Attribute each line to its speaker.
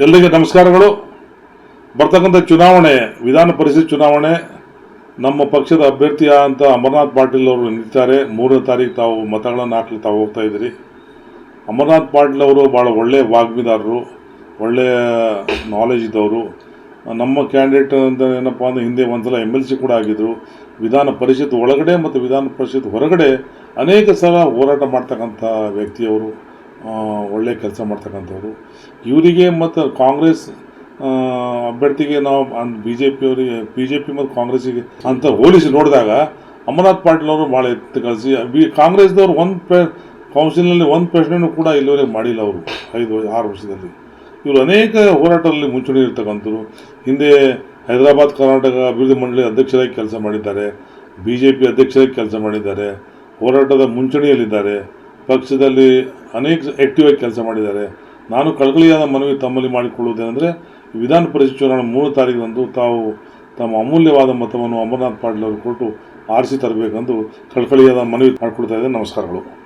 Speaker 1: ಎಲ್ಲರಿಗೆ ನಮಸ್ಕಾರಗಳು? ಬರ್ತಕ್ಕಂಥ ಚುನಾವಣೆ, ವಿಧಾನ ಪರಿಷತ್ ಚುನಾವಣೆ, ನಮ್ಮ ಪಕ್ಷದ ಅಭ್ಯರ್ಥಿ ಅಂತ ಅಮರನಾಥ್ ಪಾಟೀಲ್ ಅವರು ನಿಂತಿದ್ದಾರೆ. ಮೂರನೇ ತಾರೀಕು ತಾವು ಮತಗಳನ್ನು ಹಾಕಲು ತಾವು ಹೋಗ್ತಾ ಇದ್ದೀರಿ. ಅಮರನಾಥ್ ಪಾಟೀಲ್ ಅವರು ಭಾಳ ಒಳ್ಳೆಯ ವಾಗ್ಮಿದಾರರು ಒಳ್ಳೆಯ ನಾಲೆಜ್ ಇದ್ದವರು. ನಮ್ಮ ಕ್ಯಾಂಡಿಡೇಟ್ ಅಂತ ಏನಪ್ಪ ಅಂದರೆ ಹಿಂದೆ ಒಂದ್ಸಲ ಎಂ ಎಲ್ ಸಿ ಕೂಡ ಆಗಿದ್ದರು ವಿಧಾನ ಪರಿಷತ್ ಒಳಗಡೆ ಮತ್ತು ವಿಧಾನ ಪರಿಷತ್ ಹೊರಗಡೆ ಅನೇಕ ಸಲ ಹೋರಾಟ ಮಾಡ್ತಕ್ಕಂಥ ವ್ಯಕ್ತಿಯವರು. ಒಳ್ಳೆಯ ಕೆಲಸ ಮಾಡ್ತಕ್ಕಂಥವ್ರು. ಇವರಿಗೆ ಮತ್ತು ಕಾಂಗ್ರೆಸ್ ಅಭ್ಯರ್ಥಿಗೆ ನಾವು ಬಿ ಜೆ ಪಿಯವರಿಗೆ ಬಿ ಜೆ ಪಿ ಮತ್ತು ಕಾಂಗ್ರೆಸ್ಸಿಗೆ ಅಂತ ಹೋಲಿಸಿ ನೋಡಿದಾಗ ಅಮರನಾಥ್ ಪಾಟೀಲ್ ಅವರು ಭಾಳ ಎತ್ತು ಕಳಿಸಿ, ಬಿ, ಕಾಂಗ್ರೆಸ್ದವ್ರು ಒಂದು ಪೆ, ಕೌನ್ಸಿಲ್ನಲ್ಲಿ ಒಂದು ಪ್ರಶ್ನೆಯೂ ಕೂಡ ಇಲ್ಲಿವರೆಗೆ ಮಾಡಿಲ್ಲ ಅವರು ಐದು, ಆರು ವರ್ಷದಲ್ಲಿ. ಇವರು ಅನೇಕ ಹೋರಾಟದಲ್ಲಿ ಮುಂಚೂಣಿ ಇರ್ತಕ್ಕಂಥವ್ರು. ಹಿಂದೆ ಹೈದರಾಬಾದ್ ಕರ್ನಾಟಕ ಅಭಿವೃದ್ಧಿ ಮಂಡಳಿ ಅಧ್ಯಕ್ಷರಾಗಿ ಕೆಲಸ ಮಾಡಿದ್ದಾರೆ ಬಿ ಜೆ ಪಿ ಅಧ್ಯಕ್ಷರಾಗಿ ಕೆಲಸ ಮಾಡಿದ್ದಾರೆ, ಹೋರಾಟದ ಮುಂಚೂಣಿಯಲ್ಲಿದ್ದಾರೆ. ಪಕ್ಷದಲ್ಲಿ ಅನೇಕ ಆ್ಯಕ್ಟಿವ್ ಆಗಿ ಕೆಲಸ ಮಾಡಿದ್ದಾರೆ. ನಾನು ಕಳಕಳಿಯಾದ ಮನವಿ ತಮ್ಮಲ್ಲಿ ಮಾಡಿಕೊಳ್ಳುವುದೇನೆಂದರೆ, ವಿಧಾನ ಪರಿಷತ್ ಚುನಾವಣೆ ಮೂರು ತಾರೀಕಿನಂದು ತಾವು ತಮ್ಮ ಅಮೂಲ್ಯವಾದ ಮತವನ್ನು ಅಮರನಾಥ್ ಪಾಟೀಲ್ ಅವರು ಕೊಟ್ಟು ಆರಿಸಿ ತರಬೇಕೆಂದು ಕಳಕಳಿಯಾದ ಮನವಿ ಮಾಡಿಕೊಳ್ತಾ ಇದ್ದೇನೆ. ನಮಸ್ಕಾರಗಳು.